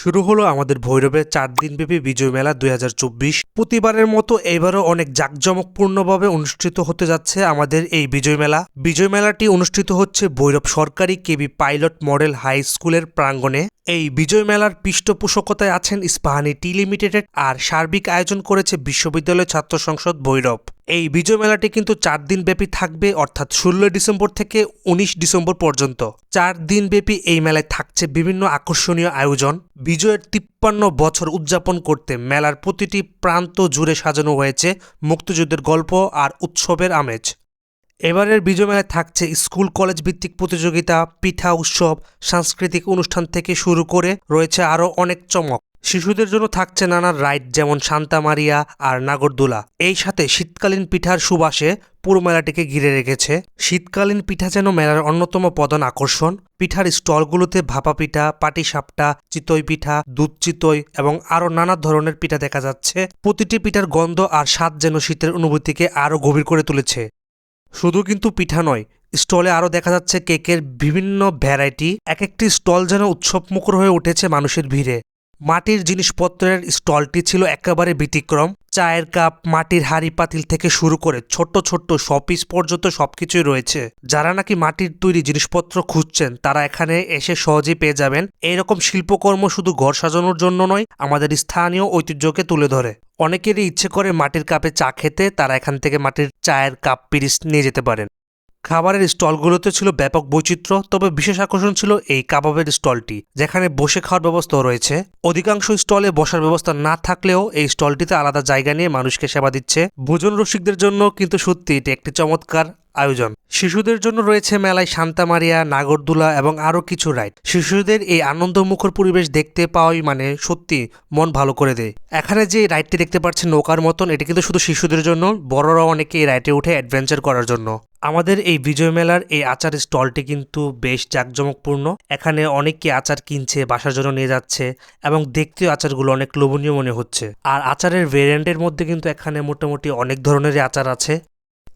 শুরু হলো আমাদের ভৈরবের চার দিনব্যাপী বিজয় মেলা দুই হাজার চব্বিশ। প্রতিবারের মতো এবারও অনেক জাঁকজমকপূর্ণভাবে অনুষ্ঠিত হতে যাচ্ছে আমাদের এই বিজয় মেলা। বিজয় মেলাটি অনুষ্ঠিত হচ্ছে ভৈরব সরকারি কেবি পাইলট মডেল হাই স্কুলের প্রাঙ্গণে। এই বিজয় মেলার পৃষ্ঠপোষকতায় আছেন ইস্পাহানি টি লিমিটেডের আর সার্বিক আয়োজন করেছে বিশ্ববিদ্যালয় ছাত্র সংসদ ভৈরব। এই বিজয় মেলাটি কিন্তু চার দিন ব্যাপী থাকবে, অর্থাৎ ষোলোই ডিসেম্বর থেকে উনিশ ডিসেম্বর পর্যন্ত। চার দিন ব্যাপী এই মেলায় থাকছে বিভিন্ন আকর্ষণীয় আয়োজন। বিজয়ের তিপ্পান্ন বছর উদযাপন করতে মেলার প্রতিটি প্রান্ত জুড়ে সাজানো হয়েছে মুক্তিযুদ্ধের গল্প আর উৎসবের আমেজ। এবারের বিজয় মেলায় থাকছে স্কুল, কলেজ ভিত্তিক প্রতিযোগিতা, পিঠা উৎসব, সাংস্কৃতিক অনুষ্ঠান থেকে শুরু করে রয়েছে আরও অনেক চমক। শিশুদের জন্য থাকছে নানা রাইড, যেমন শান্তা মারিয়া আর নাগরদোলা। এই সাথে শীতকালীন পিঠার সুবাসে পুরো মেলাটিকে ঘিরে রেখেছে। শীতকালীন পিঠা যেন মেলার অন্যতম প্রধান আকর্ষণ। পিঠার স্টলগুলোতে ভাপা পিঠা, পাটি সাপটা, চিতই পিঠা, দুধ চিতই এবং আরও নানা ধরনের পিঠা দেখা যাচ্ছে। প্রতিটি পিঠার গন্ধ আর স্বাদ যেন শীতের অনুভূতিকে আরও গভীর করে তুলেছে। শুধু কিন্তু পিঠা নয়, স্টলে আরও দেখা যাচ্ছে কেকের বিভিন্ন ভ্যারাইটি। এক একটি স্টল যেন উৎসবমুখর হয়ে উঠেছে মানুষের ভিড়ে। মাটির জিনিসপত্রের স্টলটি ছিল একেবারে ব্যতিক্রম। চায়ের কাপ, মাটির হাঁড়ি পাতিল থেকে শুরু করে ছোট্ট ছোট্ট শপিস পর্যন্ত সবকিছুই রয়েছে। যারা নাকি মাটির তৈরি জিনিসপত্র খুঁজছেন, তারা এখানে এসে সহজেই পেয়ে যাবেন। এইরকম শিল্পকর্ম শুধু ঘর সাজানোর জন্য নয়, আমাদের স্থানীয় ঐতিহ্যকে তুলে ধরে। অনেকেরই ইচ্ছে করে মাটির কাপে চা খেতে, তারা এখান থেকে মাটির চায়ের কাপ পিরিস নিয়ে যেতে পারেন। খাবারের স্টলগুলোতে ছিল ব্যাপক বৈচিত্র্য, তবে বিশেষ আকর্ষণ ছিল এই কাবাবের স্টলটি, যেখানে বসে খাওয়ার ব্যবস্থাও রয়েছে। অধিকাংশ স্টলে বসার ব্যবস্থা না থাকলেও এই স্টলটিতে আলাদা জায়গা নিয়ে মানুষকে সেবা দিচ্ছে। ভোজন রসিকদের জন্য কিন্তু সত্যি এটি একটি চমৎকার আয়োজন। শিশুদের জন্য রয়েছে মেলায় শান্তামারিয়া নাগরদোলা এবং আরও কিছু রাইড। শিশুদের এই আনন্দমুখর পরিবেশ দেখতে পাওয়াই মানে সত্যি মন ভালো করে দেয়। এখানে যে রাইডটি দেখতে পাচ্ছেন নৌকার মতন, এটি কিন্তু শুধু শিশুদের জন্য, বড়রাও অনেকে এই রাইডে উঠে অ্যাডভেঞ্চার করার জন্য। আমাদের এই বিজয় মেলার এই আচার স্টলটি কিন্তু বেশ জাঁকজমকপূর্ণ। এখানে অনেকে আচার কিনছে, বাসার জন্য নিয়ে যাচ্ছে এবং দেখতেও আচারগুলো অনেক লোভনীয় মনে হচ্ছে। আর আচারের ভেরিয়েন্টের মধ্যে কিন্তু এখানে মোটামুটি অনেক ধরনেরই আচার আছে।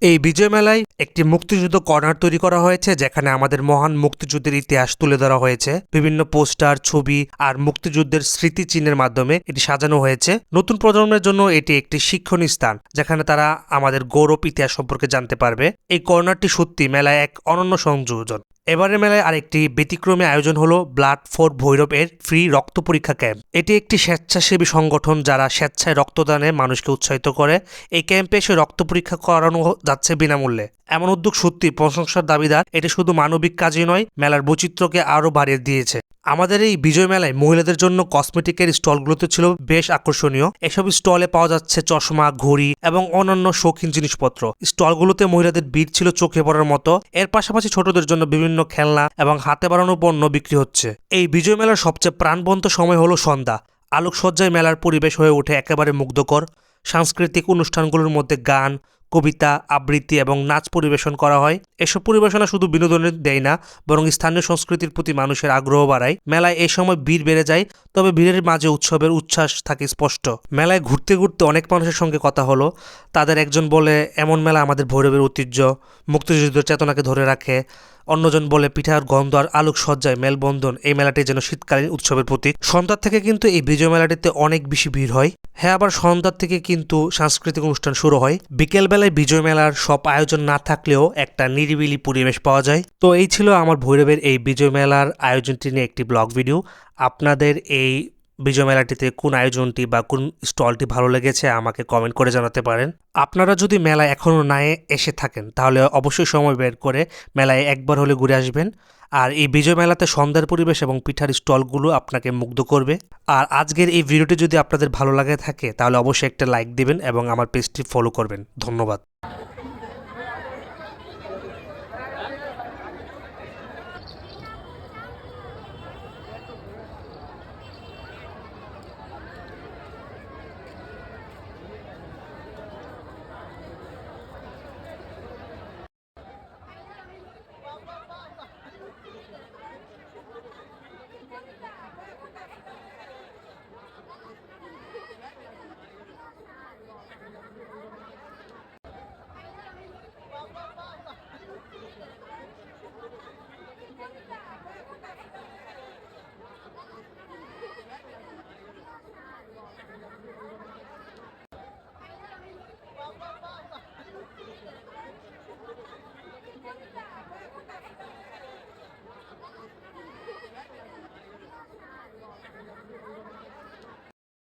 এই বিজয় মেলায় একটি মুক্তিযুদ্ধ কর্নার তৈরি করা হয়েছে, যেখানে আমাদের মহান মুক্তিযুদ্ধের ইতিহাস তুলে ধরা হয়েছে। বিভিন্ন পোস্টার, ছবি আর মুক্তিযুদ্ধের স্মৃতিচিহ্নের মাধ্যমে এটি সাজানো হয়েছে। নতুন প্রজন্মের জন্য এটি একটি শিক্ষণীয় স্থান, যেখানে তারা আমাদের গৌরব ইতিহাস সম্পর্কে জানতে পারবে। এই কর্নারটি সত্যি মেলায় এক অনন্য সংযোজন। এবারের মেলায় আরেকটি ব্যতিক্রমী আয়োজন হলো ব্লাড ফর ভৈরব এর ফ্রি রক্ত পরীক্ষা ক্যাম্প। এটি একটি স্বেচ্ছাসেবী সংগঠন যারা স্বেচ্ছায় রক্তদানে মানুষকে উৎসাহিত করে। এই ক্যাম্পে এসে রক্ত পরীক্ষা করানো যাচ্ছে বিনামূল্যে। এমন উদ্যোগ সত্যি প্রশংসার দাবিদার। এটি শুধু মানবিক কাজই নয়, মেলার বৈচিত্র্যকে আরও বাড়িয়ে দিয়েছে। আমাদের এই বিজয় মেলায় মহিলাদের জন্য কসমেটিকের স্টলগুলোতে ছিল বেশ আকর্ষণীয়। এসব স্টলে পাওয়া যাচ্ছে চশমা, ঘড়ি এবং অন্যান্য শৌখিন জিনিসপত্র। স্টলগুলোতে মহিলাদের ভিড় ছিল চোখে পড়ার মতো। এর পাশাপাশি ছোটদের জন্য বিভিন্ন খেলনা এবং হাতে বানানো পণ্য বিক্রি হচ্ছে। এই বিজয় মেলার সবচেয়ে প্রাণবন্ত সময় হলো সন্ধ্যা। আলোকসজ্জায় মেলার পরিবেশ হয়ে ওঠে একেবারে মুগ্ধকর। সাংস্কৃতিক অনুষ্ঠানগুলোর মধ্যে গান কবিতা, আবৃত্তি এবং নাচ পরিবেশন করা হয়। এসব পরিবেশনা শুধু বিনোদনের দেয় না, বরং স্থানীয় সংস্কৃতির প্রতি মানুষের আগ্রহ বাড়ায়। মেলায় এ সময় ভিড় বেড়ে যায়, তবে ভিড়ের মাঝে উৎসবের উচ্ছ্বাস থাকে স্পষ্ট। মেলায় ঘুরতে ঘুরতে অনেক মানুষের সঙ্গে কথা হলো। তাদের একজন বলে, এমন মেলা আমাদের ভৈরবের ঐতিহ্য। মুক্তিযুদ্ধের চেতনাকে ধরে রাখে। অন্যজন বলে পিঠার গন্ধ আর আলোক সজ্জায় মেলবন্ধন। এই মেলাটি যেন শীতকালীন উৎসবের প্রতীক। সন্ধ্যার থেকে কিন্তু এই বিজয় মেলাটিতে অনেক বেশি ভিড় হয়। হ্যাঁ আবার সন্ধ্যার থেকে কিন্তু সাংস্কৃতিক অনুষ্ঠান শুরু হয়। বিকেলবেলায় বিজয় মেলার সব আয়োজন না থাকলেও একটা নিরিবিলি পরিবেশ পাওয়া যায়। তো এই ছিল আমার ভৈরবের এই বিজয় মেলার আয়োজনটি নিয়ে একটি ব্লগ ভিডিও। আপনাদের এই বিজয় মেলাটিতে কোন আয়োজনটি বা কোন স্টলটি ভালো লেগেছে আমাকে কমেন্ট করে জানাতে পারেন। আপনারা যদি মেলায় এখনও না এসে থাকেন, তাহলে অবশ্যই সময় বের করে মেলায় একবার হলে ঘুরে আসবেন। আর এই বিজয় মেলাতে সন্ধ্যার পরিবেশ এবং পিঠার স্টলগুলো আপনাকে মুগ্ধ করবে। আর আজকের এই ভিডিওটি যদি আপনাদের ভালো লাগে থাকে, তাহলে অবশ্যই একটা লাইক দিবেন এবং আমার পেজটি ফলো করবেন। ধন্যবাদ।